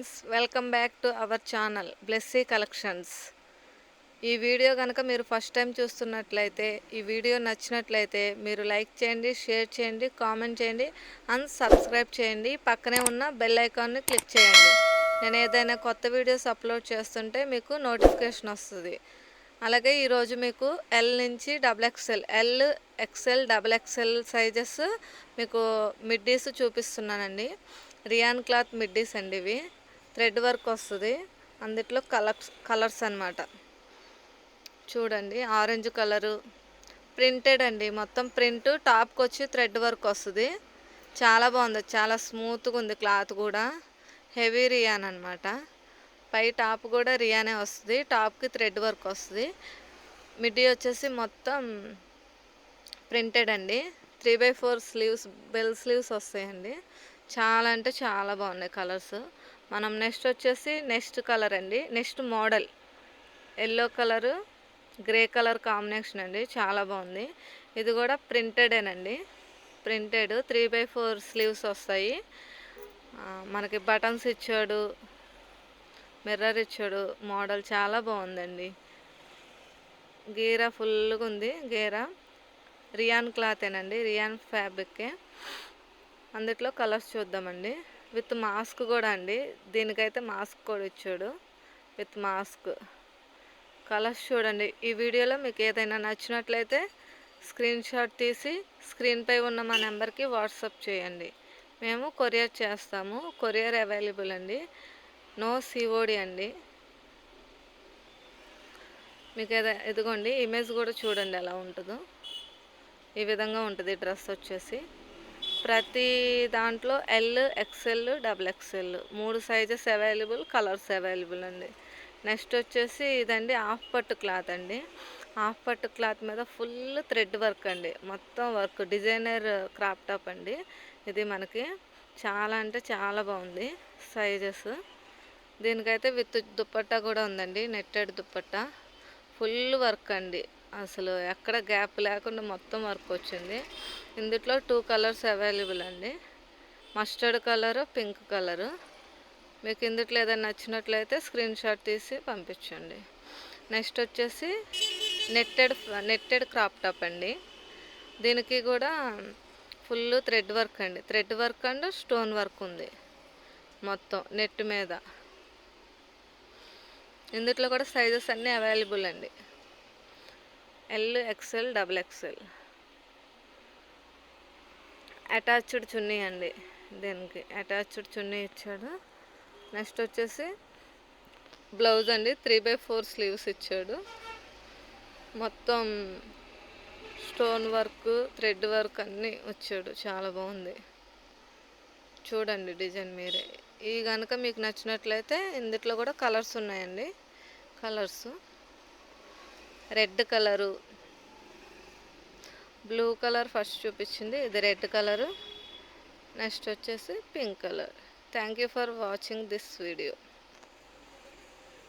Friends welcome back to our channel Blessy collections ఈ video కనుక మీరు ఫస్ట్ టైం చూస్తున్నట్లయితే ఈ వీడియో నచ్చినట్లయితే మీరు లైక్ చేయండి షేర్ చేయండి కామెంట్ చేయండి అండ్ సబ్స్క్రైబ్ చేయండి. పక్కనే ఉన్న బెల్ ఐకాన్ని క్లిక్ చేయండి. నేను ఏదైనా కొత్త వీడియోస్ అప్లోడ్ చేస్తుంటే మీకు నోటిఫికేషన్ వస్తుంది. అలాగే ఈరోజు మీకు ఎల్ నుంచి double XL L XL double XL sizes మీకు మిడ్డీస్ చూపిస్తున్నానండి. రియాన్ క్లాత్ మిడ్డీస్ అండి ఇవి. థ్రెడ్ వర్క్ వస్తుంది. అందుట్లో కలర్స్ కలర్స్ అనమాట చూడండి ఆరెంజ్ కలరు. ప్రింటెడ్ అండి. మొత్తం ప్రింట్ టాప్కి వచ్చి థ్రెడ్ వర్క్ వస్తుంది. చాలా బాగుంది. చాలా స్మూత్గా ఉంది క్లాత్ కూడా. హెవీ రియాన్ అనమాట పై టాప్ కూడా రియానే వస్తుంది. టాప్కి థ్రెడ్ వర్క్ వస్తుంది. మిడ్డీ వచ్చేసి మొత్తం ప్రింటెడ్ అండి. Three by four sleeves bell sleeves వస్తాయండి. చాలా అంటే చాలా బాగున్నాయి కలర్స్. మనం నెక్స్ట్ వచ్చేసి నెక్స్ట్ కలర్ అండి. Next model yellow colour grey colour combination అండి. చాలా బాగుంది. ఇది కూడా ప్రింటెడేనండి printed three by four sleeves వస్తాయి. మనకి బటన్స్ ఇచ్చాడు మిర్రర్ ఇచ్చాడు మోడల్ చాలా బాగుందండి. గీరా ఫుల్గా ఉంది. గీరా రియాన్ క్లాతేనండి రియాన్ ఫ్యాబ్రిక్కే అందుట్లో కలర్స్ చూద్దామండి. విత్ మాస్క్ కూడా అండి. దీనికైతే మాస్క్ కూడా ఇచ్చాడు. With mask. కలర్స్ చూడండి. ఈ వీడియోలో మీకు ఏదైనా నచ్చినట్లయితే స్క్రీన్ షాట్ తీసి స్క్రీన్పై ఉన్న మా నెంబర్కి వాట్సాప్ చేయండి. మేము కొరియర్ చేస్తాము. కొరియర్ అవైలబుల్ అండి. నో సిఓడి అండి. మీకు ఏదో ఇదిగోండి ఇమేజ్ కూడా చూడండి ఎలా ఉంటుందో. ఈ విధంగా ఉంటుంది డ్రెస్ వచ్చేసి. ప్రతి దాంట్లో ఎల్ ఎక్సెల్ డబుల్ ఎక్సెల్ మూడు సైజెస్ అవైలబుల్ కలర్స్ అవైలబుల్ అండి. నెక్స్ట్ వచ్చేసి ఇదండి హాఫ్ పట్టు క్లాత్ అండి. హాఫ్ పట్టు క్లాత్ మీద ఫుల్ థ్రెడ్ వర్క్ అండి. మొత్తం వర్క్ డిజైనర్ క్రాప్ టాప్ అండి. ఇది మనకి చాలా అంటే చాలా బాగుంది సైజెస్ దీనికైతే విత్ దుప్పట్టా కూడా ఉందండి నెట్టెడ్ దుప్పట్టా. ఫుల్ వర్క్ అండి. అసలు ఎక్కడ గ్యాప్ లేకుండా మొత్తం వర్క్ వచ్చింది. ఇందులో టూ కలర్స్ అవైలబుల్ అండి. Mustard colour pink colour. మీకు ఇందుట్లో ఏదైనా నచ్చినట్లయితే స్క్రీన్ షాట్ తీసి పంపించండి. నెక్స్ట్ వచ్చేసి నెట్టెడ్ నెట్టెడ్ క్రాప్ టాప్ అండి. దీనికి కూడా ఫుల్ థ్రెడ్ వర్క్ అండి. Thread work and stone work ఉంది మొత్తం నెట్ మీద. ఇందులో కూడా సైజెస్ అన్నీ అవైలబుల్ అండి. L XL double XL attached chunni అండి. దీనికి అటాచ్డ్ చున్నీ ఇచ్చాడు. నెక్స్ట్ వచ్చేసి బ్లౌజ్ అండి. త్రీ బై ఫోర్ స్లీవ్స్ ఇచ్చాడు. మొత్తం స్టోన్ వర్క్ థ్రెడ్ వర్క్ అన్నీ వచ్చాడు. చాలా బాగుంది. చూడండి డిజైన్ మీరే. ఈ కనుక మీకు నచ్చినట్లయితే ఇందులో కూడా కలర్స్ ఉన్నాయండి. Colours red colour. Blue colour first చూపించింది ఇది రెడ్ కలరు. నెక్స్ట్ వచ్చేసి pink colour. Thank you for watching this video.